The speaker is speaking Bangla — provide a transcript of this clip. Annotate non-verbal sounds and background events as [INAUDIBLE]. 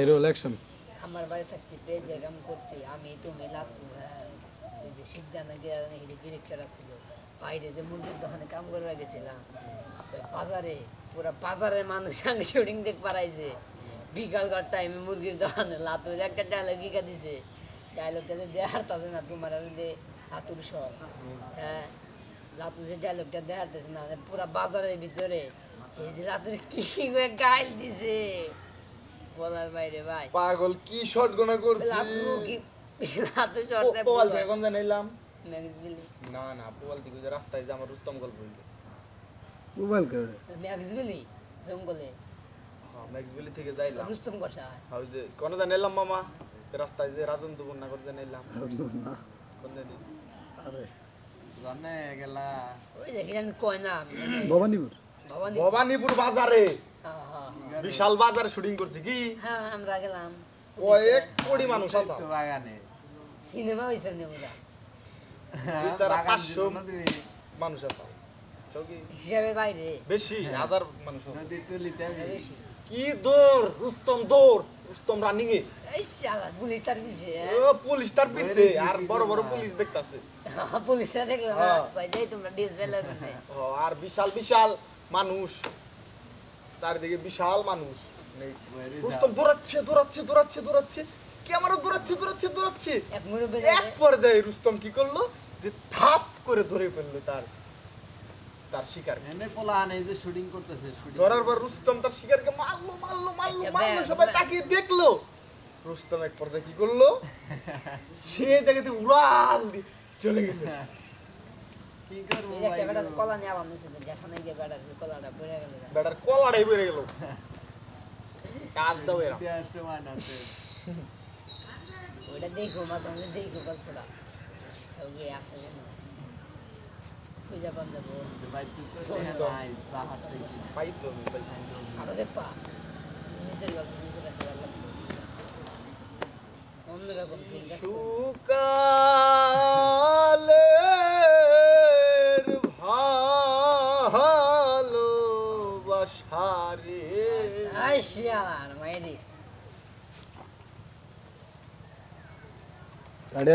হিরো অ্যাকশন আমার বাড়ি থাকতে পেজে কাম করতে। আমি তুমি হ্যাঁ। ওই যে সিদ্ধান্ত গিয়ে ডিরেক্টর আসছিল। বাইরে যে মুরগির দোকানে কাম করবা গেছিলাম বাজারে, পুরা বাজারের মানুষ সঙ্গে শুটিং দেখ পারাইছে। বিকালকার টাইমে মুরগির দোকানে লাতু একটা ডায়লগ গিকা দিছে। ডায়লগটা যে দেখার তাছে না, তোমার আমি যে হাতুর সব হ্যাঁ। লাতু যে ডায়লগটা দেখাতেছে না পুরা বাজারের ভিতরে এই যে লাতুর কি গাইল দিছে। বলার বাইরে ভাই। পাগল কি শট গোনা করছি লাতু কি লাতু চড়তে পোয়াল থেকে কোন জানি এলাম। ম্যাক্স বিলি না না ওই যে রাস্তায় যে আমার রুস্তম গল্প হইল। মোবাইল করে। ম্যাক্স বিলি জঙ্গলে। হ্যাঁ ম্যাক্স ভ্যালি থেকে যাইলাম। রুস্তম বসা আর ওই যে কোন জানি এলাম মামা রাস্তায় যে রাজেন্দ্র কন্যা করে জানি এলাম। না কোন জানি। আরে। জানে গেলা। ওই যে কি জানি কয় না ভবানীপুর। ভবানী ভবানীপুর বাজারে। হ্যাঁ, হ্যাঁ। বিশাল বাজারে শুটিং করছি কি? হ্যাঁ আমরা গেলাম। কয়েক কোটি মানুষ আছে। তো বাগানে। সিনেমা হয়েছে নেবুদা তুই তারা নদী। মানুষ আছে। হিসাবের বাইরে। বেশি হাজার মানুষ বেশি। কি দৌড় রুস্তম দৌড় রুস্তম রানিং এ এই শালা পুলিশ তার পিছিয়ে ও পুলিশ তার পিছে। আর বড় বড় পুলিশ দেখতাছে। পুলিশরা দেখল না হ্যাঁ। কয় যাই তোমরা [LAUGHS] ও, আর বিশাল বিশাল মানুষ। চারিদিকে বিশাল মানুষ। নেই। রুস্তম দৌড়াচ্ছে দৌড়াচ্ছে দৌড়াচ্ছে দৌড়াচ্ছে। ক্যামেরা দৌড়াচ্ছে দৌড়াচ্ছে দৌড়াচ্ছে? এক পর্যায়ে রুস্তম কি করল? যে থাপ করে ধরে ফেলল তার তার শিকার যে শুটিং করতেছে শুটিং। ধরার পর রুস্তম তার শিকারকে মারলো মারলো মারলো মারলো সবাই তাকিয়ে দেখল। রুস্তম এক পর্যায়ে কি করল? [LAUGHS] সে জায়গাতে উড়াল দিয়ে চলে গেল [LAUGHS] কি করব এই একটা ভাই বেটা গো? কলা নিয়ে আবার গিয়ে কলাটা গেল কলাটাই বেড়ে গেল। কাজ দাও এরা। ওইটা দেখো মাঝে মাঝে দেখো গল্পটা। ছবি আছে পান যাব। গল্প ভালো লাগবে। অন্যরকম ভালোবাসারে। আই শিয়ালার মায়েরি গাড়ি